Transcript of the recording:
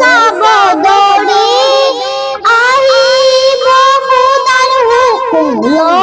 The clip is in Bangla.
সাগদরে আহিব মুদার হুকুম।